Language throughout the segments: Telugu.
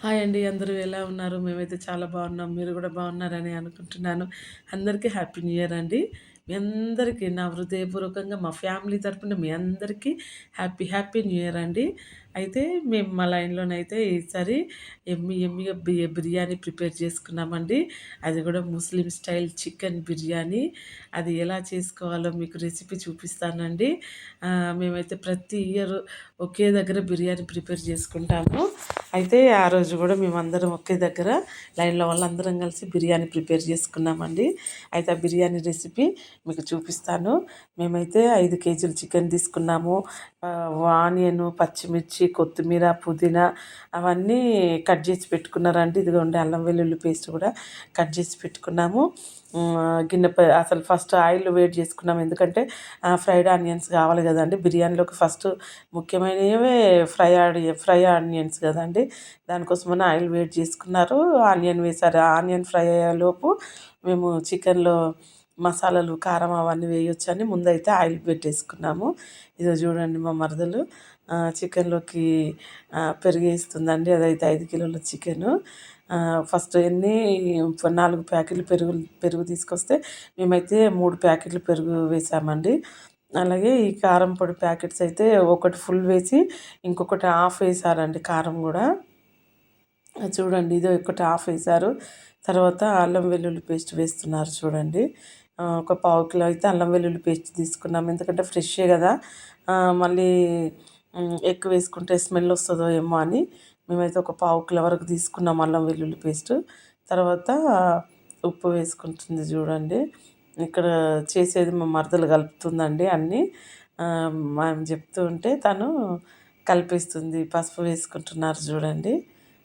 హాయ్ అండి అందరూ ఎలా ఉన్నారు? మేమైతే చాలా బాగున్నాం మీరు కూడా బాగున్నారని అనుకుంటున్నాను. అందరికీ హ్యాపీ న్యూ ఇయర్ అండి. మీ అందరికీ నా హృదయపూర్వకంగా మా ఫ్యామిలీ తరపున మీ అందరికీ హ్యాపీ హ్యాపీ న్యూ ఇయర్ అండి. అయితే మేము మా లైన్లోనైతే ఈసారి ఎమ్మి ఎమ్మిగా బిర్యానీ ప్రిపేర్ చేసుకున్నామండి. అది కూడా ముస్లిం స్టైల్ చికెన్ బిర్యానీ. అది ఎలా చేసుకోవాలో మీకు రెసిపీ చూపిస్తానండి. మేమైతే ప్రతి ఇయర్ ఒకే దగ్గర బిర్యానీ ప్రిపేర్ చేసుకుంటాము. అయితే ఆ రోజు కూడా మేమందరం ఒకే దగ్గర లైన్లో వాళ్ళందరం కలిసి బిర్యానీ ప్రిపేర్ చేసుకున్నామండి. అయితే ఆ బిర్యానీ రెసిపీ మీకు చూపిస్తాను. మేమైతే ఐదు కేజీలు చికెన్ తీసుకున్నాము. ఆనియన్ పచ్చిమిర్చి కొత్తిమీర పుదీనా అవన్నీ కట్ చేసి పెట్టుకున్నారండి. ఇదిగోండి అల్లం వెల్లుల్లి పేస్ట్ కూడా కట్ చేసి పెట్టుకున్నాము. గిన్నె అసలు ఫస్ట్ ఆయిల్ వేడి చేసుకున్నాము. ఎందుకంటే ఫ్రైడ్ ఆనియన్స్ కావాలి కదండి. బిర్యానీలోకి ఫస్ట్ ముఖ్యమైనవే ఫ్రై ఫ్రై ఆనియన్స్ కదండి. దానికోసమని ఆయిల్ వేడి చేసుకున్నారు. ఆనియన్ వేశారు ఆనియన్ ఫ్రై అయ్యేలోపు మేము చికెన్లో మసాలాలు కారం అవన్నీ వేయొచ్చని ముందైతే ఆయిల్ పెట్టేసుకున్నాము. ఇదో చూడండి మా మరదలు చికెన్లోకి పెరిగేస్తుందండి. అదైతే ఐదు కిలోల చికెను. ఫస్ట్ ఎన్ని నాలుగు ప్యాకెట్లు పెరుగు పెరుగు తీసుకొస్తే మేమైతే మూడు ప్యాకెట్లు పెరుగు వేసామండి. అలాగే ఈ కారం పొడి ప్యాకెట్స్ అయితే ఒకటి ఫుల్ వేసి ఇంకొకటి హాఫ్ వేసారండి కారం కూడా. చూడండి ఇది ఒకటి హాఫ్ వేసారు. తర్వాత అల్లం వెల్లుల్లి పేస్ట్ వేస్తున్నారు చూడండి. ఒక పావు కిలో అయితే అల్లం వెల్లుల్లి పేస్ట్ తీసుకున్నాం. ఎందుకంటే ఫ్రెషే కదా. మళ్ళీ ఎక్కువ వేసుకుంటే స్మెల్ వస్తుందో ఏమో అని మేమైతే ఒక పావు కిలో వరకు తీసుకున్నాం అల్లం వెల్లుల్లి పేస్ట్. తర్వాత ఉప్పు వేసుకుంటుంది చూడండి. ఇక్కడ చేసేది మా మరదలు కలుపుతుందండి అన్నీ. మనం చెప్తూ ఉంటే తను కలిపిస్తుంది. పసుపు వేసుకుంటున్నారు చూడండి.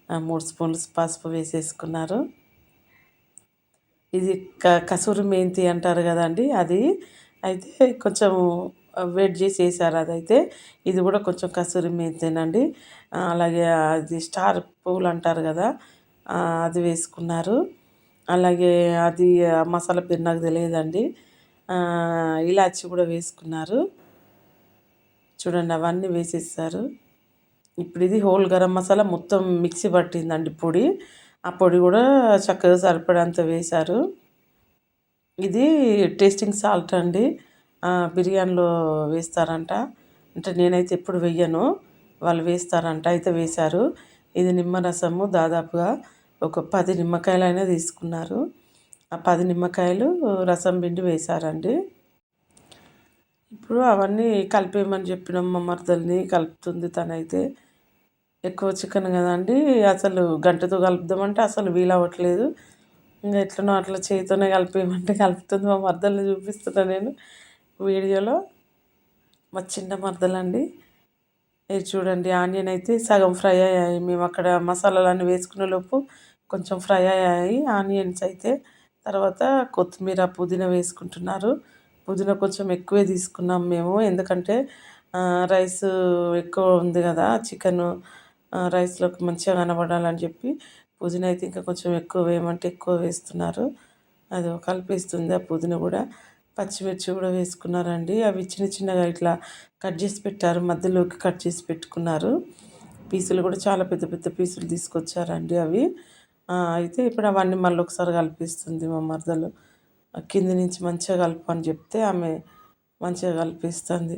మూడు స్పూన్లు పసుపు వేసేసుకున్నారు. ఇది క కసూరి మెంతి అంటారు కదండి అది. అయితే కొంచెం వెయిట్ చేసి వేసారు అదైతే. ఇది కూడా కొంచెం కసూరి మెంతేనండి. అలాగే అది స్టార్ పువ్వులు అంటారు కదా అది వేసుకున్నారు. అలాగే అది మసాలా పేరు నాకు తెలియదండి. ఇలాచి కూడా వేసుకున్నారు. చూడండి అవన్నీ వేసేసారు. ఇప్పుడు ఇది హోల్ గరం మసాలా మొత్తం మిక్సీ పట్టిందండి పొడి. ఆ పొడి కూడా చక్కగా సరిపడంత వేశారు. ఇది టేస్టింగ్ సాల్ట్ అండి. బిర్యానీలో వేస్తారంట. అంటే నేనైతే ఎప్పుడు వెయ్యను. వాళ్ళు వేస్తారంట అయితే వేశారు. ఇది నిమ్మరసము దాదాపుగా ఒక పది నిమ్మకాయలైనా తీసుకున్నారు. ఆ పది నిమ్మకాయలు రసం పిండి వేశారండి. ఇప్పుడు అవన్నీ కలిపేయమని చెప్పిన మా మరదల్ని కలుపుతుంది తనైతే. ఎక్కువ చికెన్ కదండి అసలు గంటతో కలుపుదామంటే అసలు వీలవ్వట్లేదు ఇంకా ఎట్లనో అట్లా చేతితోనే కలిపేయమంటే కలుపుతుంది. మా మరదలు చూపిస్తున్నా నేను వీడియోలో. మా చిన్న మరదలండి. ఇది చూడండి ఆనియన్ అయితే సగం ఫ్రై అయ్యాయి. మేము అక్కడ మసాలాలన్నీ వేసుకునే లోపు కొంచెం ఫ్రై అయ్యాయి. ఆనియన్స్ అయితే తర్వాత కొత్తిమీర పుదీనా వేసుకుంటున్నారు. పుదీనా కొంచెం ఎక్కువే తీసుకున్నాం మేము. ఎందుకంటే రైస్ ఎక్కువ ఉంది కదా చికెను. రైస్లోకి మంచిగా కనబడాలని చెప్పి పుదీనా అయితే ఇంకా కొంచెం ఎక్కువ వేయమంటే ఎక్కువ వేస్తున్నారు. అది కలిపిస్తుంది ఆ పుదీనా కూడా పచ్చిమిర్చి కూడా వేసుకున్నారండి. అవి చిన్న చిన్నగా ఇట్లా కట్ చేసి పెట్టారు. మధ్యలోకి కట్ చేసి పెట్టుకున్నారు. పీసులు కూడా చాలా పెద్ద పెద్ద పీసులు తీసుకొచ్చారండి అవి. అయితే ఇప్పుడు అవన్నీ మళ్ళీ ఒకసారి కలిపిస్తుంది మా మరదలు. కింది నుంచి మంచిగా కలపని చెప్తే ఆమె మంచిగా కలిపిస్తుంది.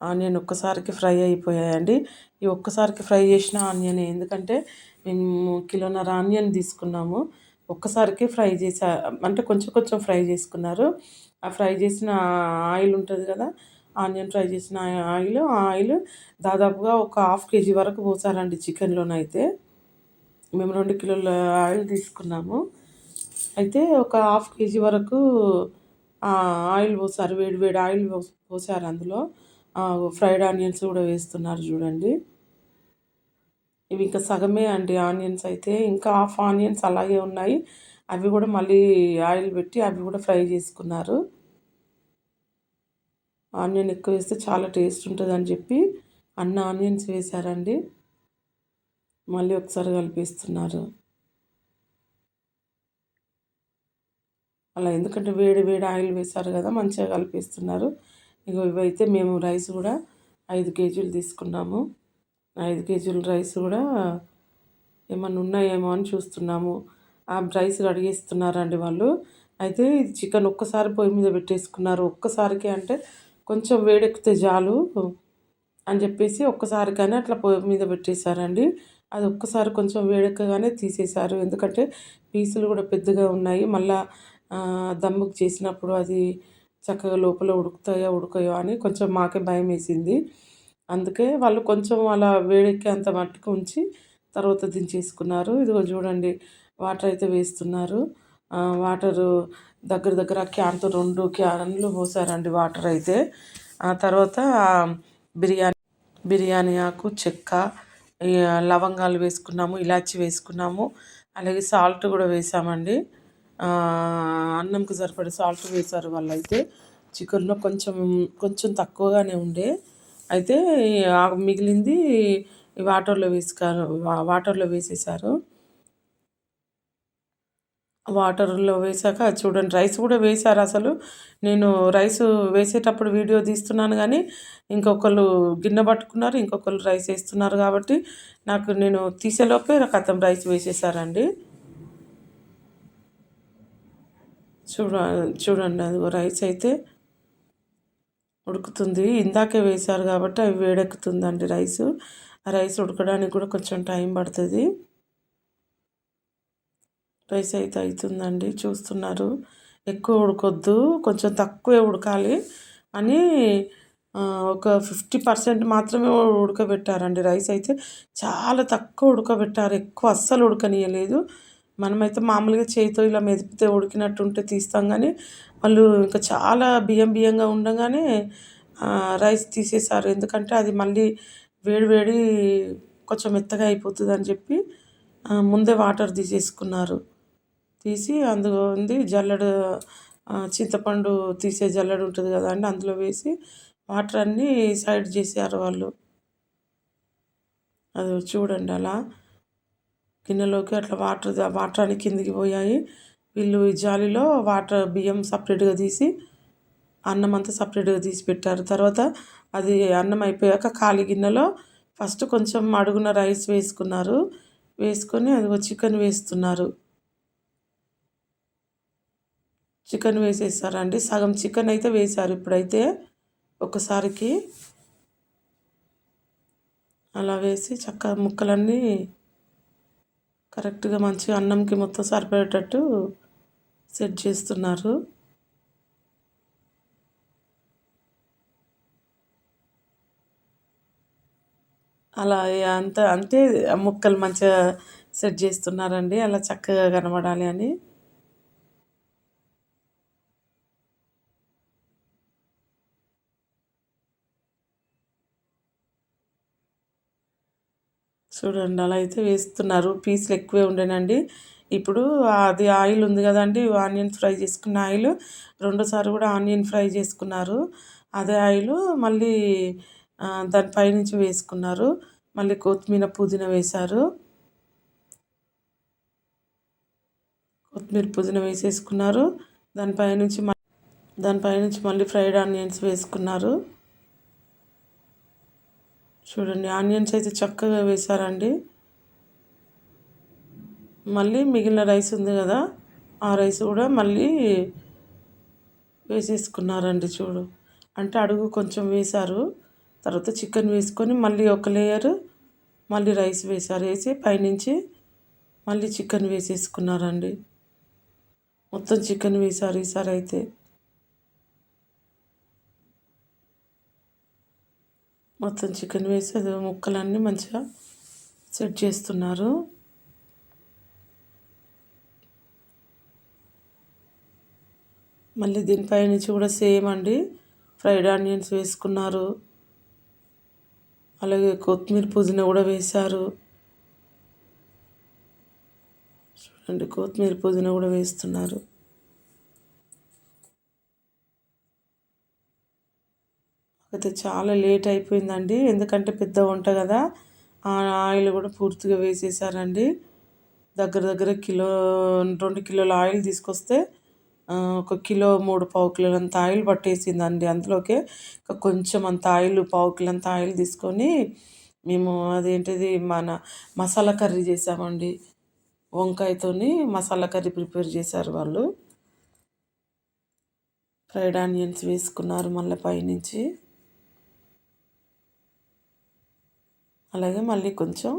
ఆనియన్ ఒక్కసారికి ఫ్రై అయిపోయాయండి. ఈ ఒక్కసారికి ఫ్రై చేసిన ఆనియన్ ఎందుకంటే మేము కిలోన్నర ఆనియన్ తీసుకున్నాము. ఒక్కసారికి ఫ్రై చేసా అంటే కొంచెం కొంచెం ఫ్రై చేసుకున్నారు. ఆ ఫ్రై చేసిన ఆయిల్ ఉంటుంది కదా ఆనియన్ ఫ్రై చేసిన ఆయిల్ ఆ ఆయిల్ దాదాపుగా ఒక హాఫ్ కేజీ వరకు పోసారండి చికెన్లోనైతే. మేము రెండు కిలోల ఆయిల్ తీసుకున్నాము. అయితే ఒక హాఫ్ కేజీ వరకు ఆయిల్ పోసారు వేడి వేడి ఆయిల్ పోసారు అందులో. ఫ్రైడ్ ఆనియన్స్ కూడా వేస్తున్నారు చూడండి. ఇవి ఇంకా సగమే అండి ఆనియన్స్ అయితే. ఇంకా హాఫ్ ఆనియన్స్ అలాగే ఉన్నాయి. అవి కూడా మళ్ళీ ఆయిల్ పెట్టి అవి కూడా ఫ్రై చేసుకున్నారు. ఆనియన్ ఎక్కువ వేస్తే చాలా టేస్ట్ ఉంటుందని చెప్పి అన్న ఆనియన్స్ వేశారండి. మళ్ళీ ఒకసారి కలిపిస్తున్నారు. అలా ఎందుకంటే వేడి వేడి ఆయిల్ వేశారు కదా మంచిగా కలిపిస్తున్నారు. ఇగో ఇవైతే మేము రైస్ కూడా ఐదు కేజీలు తీసుకున్నాము. ఐదు కేజీల రైస్ కూడా ఏమన్నా ఉన్నాయేమో అని చూస్తున్నాము. ఆ రైస్ కడిగేస్తున్నారండి వాళ్ళు. అయితే ఇది చికెన్ ఒక్కసారి పొయ్యి మీద పెట్టేసుకున్నారు. ఒక్కసారికి అంటే కొంచెం వేడెక్కితే చాలు అని చెప్పేసి ఒక్కసారిగానే అట్లా పొయ్యి మీద పెట్టేశారండి. అది ఒక్కసారి కొంచెం వేడెక్కగానే తీసేశారు. ఎందుకంటే పీసులు కూడా పెద్దగా ఉన్నాయి. మళ్ళా దమ్ముకు చేసినప్పుడు అది చక్కగా లోపల ఉడుకుతాయో ఉడకయో అని కొంచెం మాకే భయం వేసింది. అందుకే వాళ్ళు కొంచెం అలా వేడెక్కేంత మట్టుకు ఉంచి తర్వాత దించేసుకున్నారు. ఇదిగో చూడండి వాటర్ అయితే వేస్తున్నారు. వాటరు దగ్గర దగ్గర క్యాన్తో రెండు క్యాన్లు పోసారండి వాటర్ అయితే. ఆ తర్వాత బిర్యానీ బిర్యానీ ఆకు చెక్క లవంగాలు వేసుకున్నాము ఇలాచి వేసుకున్నాము అలాగే సాల్ట్ కూడా వేసామండి. అన్నంకి సరిపడే సాల్ట్ వేశారు వాళ్ళు అయితే చికెన్లో కొంచెం కొంచెం తక్కువగానే ఉండే. అయితే మిగిలింది వాటర్లో వేసుకారు వాటర్లో వేసేసారు. వాటర్లో వేసాక చూడండి రైస్ కూడా వేశారు అసలు. నేను రైస్ వేసేటప్పుడు వీడియో తీస్తున్నాను కానీ ఇంకొకళ్ళు గిన్నె పట్టుకున్నారు ఇంకొకళ్ళు రైస్ వేస్తున్నారు కాబట్టి నాకు నేను తీసేలోపే కథం రైస్ వేసేసారండి. చూడ చూడండి అది రైస్ అయితే ఉడుకుతుంది. ఇందాకే వేశారు కాబట్టి అవి వేడెక్కుతుందండి రైస్. ఆ రైస్ ఉడకడానికి కూడా కొంచెం టైం పడుతుంది. రైస్ అయితే అవుతుందండి చూస్తున్నారు. ఎక్కువ ఉడకొద్దు కొంచెం తక్కువే ఉడకాలి అని ఒక ఫిఫ్టీ పర్సెంట్ మాత్రమే ఉడకబెట్టారండి రైస్ అయితే. చాలా తక్కువ ఉడకబెట్టారు ఎక్కువ అస్సలు ఉడకనీయలేదు. మనమైతే మామూలుగా చేతితో ఇలా మెదిపితే ఉడికినట్టు ఉంటే తీస్తాం కానీ వాళ్ళు ఇంకా చాలా బియ్యం బియ్యంగా ఉండగానే రైస్ తీసేసారు ఎందుకంటే అది మళ్ళీ వేడి వేడి కొంచెం మెత్తగా అయిపోతుంది అని చెప్పి ముందే వాటర్ తీసేసుకున్నారు. తీసి అందులో ఉంది జల్లడు చింతపండు తీసే జల్లడు ఉంటుంది కదా అండి అందులో వేసి వాటర్ అన్నీ సైడ్ చేసారు వాళ్ళు. అది చూడండి అలా. గిన్నెలోకి అట్లా వాటర్ వాటర్ అని కిందికి పోయాయి. వీళ్ళు ఈ జాలీలో వాటర్ బియ్యం సపరేట్గా తీసి అన్నం అంతా సపరేట్గా తీసి పెట్టారు. తర్వాత అది అన్నం అయిపోయాక ఖాళీ గిన్నెలో ఫస్ట్ కొంచెం అడుగున రైస్ వేసుకున్నారు. వేసుకొని అది చికెన్ వేస్తున్నారు. చికెన్ వేసేసారండి. సగం చికెన్ అయితే వేశారు ఇప్పుడైతే. ఒకసారికి అలా వేసి చక్కగా ముక్కలన్నీ కరెక్ట్గా మంచిగా అన్నంకి మొత్తం సరిపడేటట్టు సెట్ చేస్తున్నారు. అలా అంత అంతే ముక్కలు మంచిగా సెట్ చేస్తున్నారండి. అలా చక్కగా కనబడాలి అని. చూడండి అలా అయితే వేస్తున్నారు. పీసులు ఎక్కువే ఉండేనండి. ఇప్పుడు అది ఆయిల్ ఉంది కదండి ఆనియన్ ఫ్రై చేసుకున్న ఆయిల్. రెండోసారి కూడా ఆనియన్ ఫ్రై చేసుకున్నారు. అదే ఆయిల్ మళ్ళీ దాని పైనుంచి వేసుకున్నారు. మళ్ళీ కొత్తిమీర పుదీనా వేశారు. కొత్తిమీర పుదీనా వేసేసుకున్నారు. దానిపైనుంచి దానిపైనుంచి మళ్ళీ ఫ్రైడ్ ఆనియన్స్ వేసుకున్నారు. చూడండి ఆనియన్స్ అయితే చక్కగా వేశారండి. మళ్ళీ మిగిలిన రైస్ ఉంది కదా ఆ రైస్ కూడా మళ్ళీ వేసేసుకున్నారండి చూడు. అంటే అడుగు కొంచెం వేశారు తర్వాత చికెన్ వేసుకొని మళ్ళీ ఒక లేయర్ మళ్ళీ రైస్ వేశారు. వేసి పైనుంచి మళ్ళీ చికెన్ వేసేసుకున్నారండి. మొత్తం చికెన్ వేశారు ఈసారి అయితే. మొత్తం చికెన్ వేసి అది ముక్కలన్నీ మంచిగా సెట్ చేస్తున్నారు. మళ్ళీ దీనిపై నుంచి కూడా సేమ్ అండి. ఫ్రైడ్ ఆనియన్స్ వేసుకున్నారు. అలాగే కొత్తిమీర పుదీనా కూడా వేశారు. చూడండి కొత్తిమీర పుదీనా కూడా వేస్తున్నారు. అయితే చాలా లేట్ అయిపోయిందండి. ఎందుకంటే పెద్ద వంట కదా. ఆయిల్ కూడా పూర్తిగా వేసేసారండి. దగ్గర దగ్గర కిలో రెండు కిలోల ఆయిల్ తీసుకొస్తే ఒక కిలో మూడు పావు కిలోలు అంత ఆయిల్ పట్టేసిందండి అందులోకే. కొంచెం అంత ఆయిల్ పావు కిలో అంత ఆయిల్ తీసుకొని మేము అదేంటిది మన మసాలా కర్రీ చేసామండి. వంకాయతోని మసాలా కర్రీ ప్రిపేర్ చేశారు వాళ్ళు. ఫ్రైడ్ ఆనియన్స్ వేసుకున్నారు మళ్ళీ పైనుంచి. అలాగే మళ్ళీ కొంచెం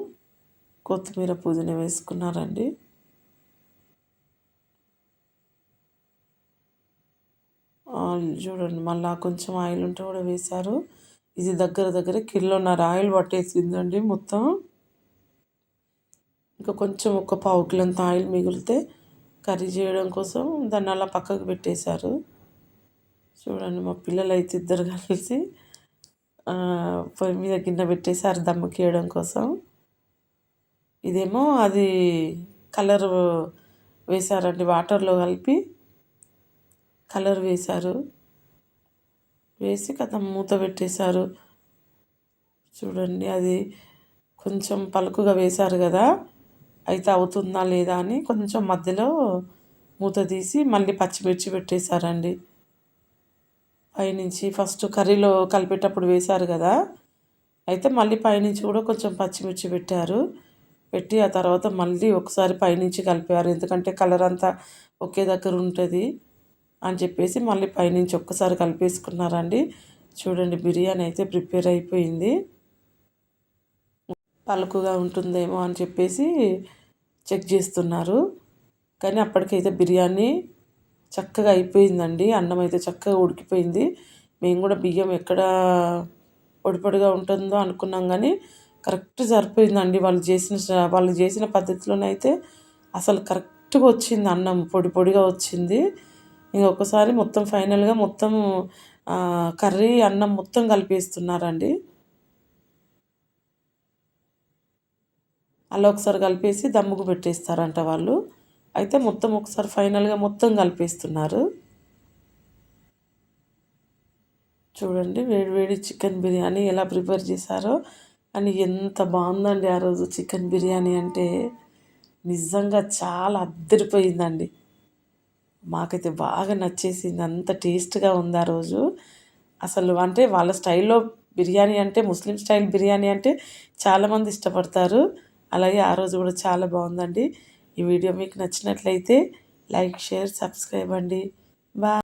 కొత్తిమీర పుదీనా వేసుకున్నారండి. చూడండి మళ్ళీ కొంచెం ఆయిల్ ఉంటే కూడా వేశారు. ఇది దగ్గర దగ్గర కిలోన్నర ఆయిల్ పట్టేసిందండి మొత్తం. ఇంకా కొంచెం ఒక పావు కిలోంత ఆయిల్ మిగిలితే కర్రీ చేయడం కోసం దాన్ని అలా పక్కకు పెట్టేశారు. చూడండి మా పిల్లలు అయితే ఇద్దరు కలిసి పొయ్యి మీద గిన్నె పెట్టేశారు దమ్ముకి వేయడం కోసం. ఇదేమో అది కలర్ వేశారండి వాటర్లో కలిపి కలర్ వేశారు. వేసి కథ మూత పెట్టేశారు. చూడండి అది కొంచెం పలుకుగా వేశారు కదా అయితే అవుతుందా లేదా అని కొంచెం మధ్యలో మూత తీసి మళ్ళీ పచ్చిమిర్చి పెట్టేశారండి. పైనుంచి ఫస్ట్ కర్రీలో కలిపేటప్పుడు వేశారు కదా. అయితే మళ్ళీ పైనుంచి కూడా కొంచెం పచ్చిమిర్చి పెట్టారు. పెట్టి ఆ తర్వాత మళ్ళీ ఒకసారి పైనుంచి కలిపారు. ఎందుకంటే కలర్ అంతా ఒకే దగ్గర ఉంటుంది అని చెప్పేసి మళ్ళీ పైనుంచి ఒక్కసారి కలిపేసుకున్నారండి. చూడండి బిర్యానీ అయితే ప్రిపేర్ అయిపోయింది. పలుకుగా ఉంటుందేమో అని చెప్పేసి చెక్ చేస్తున్నారు. కానీ అప్పటికైతే బిర్యానీ చక్కగా అయిపోయిందండి. అన్నం అయితే చక్కగా ఉడికిపోయింది. మేము కూడా బియ్యం ఎక్కడ పొడిపొడిగా ఉంటుందో అనుకున్నాం కానీ కరెక్ట్ సరిపోయిందండి. వాళ్ళు చేసిన వాళ్ళు చేసిన పద్ధతిలోనైతే అసలు కరెక్ట్గా వచ్చింది అన్నం. పొడి పొడిగా వచ్చింది. ఇంకొకసారి మొత్తం ఫైనల్గా మొత్తం కర్రీ అన్నం మొత్తం కలిపేస్తున్నారండి. అలా ఒకసారి కలిపేసి దమ్ముకు పెట్టేస్తారంట వాళ్ళు. అయితే మొత్తం ఒకసారి ఫైనల్గా మొత్తం కలిపేస్తున్నారు. చూడండి వేడి వేడి చికెన్ బిర్యానీ ఎలా ప్రిపేర్ చేశారో అని ఎంత బాగుందండి ఆ రోజు చికెన్ బిర్యానీ అంటే. నిజంగా చాలా అద్దరిపోయిందండి. మాకైతే బాగా నచ్చేసింది అంత టేస్ట్గా ఉంది ఆ రోజు. అసలు అంటే వాళ్ళ స్టైల్లో బిర్యానీ అంటే ముస్లిం స్టైల్ బిర్యానీ అంటే చాలామంది ఇష్టపడతారు. అలాగే ఆ రోజు కూడా చాలా బాగుందండి. ఈ వీడియో మీకు నచ్చినట్లయితే లైక్ షేర్ సబ్స్క్రైబ్ అండి. బాయ్.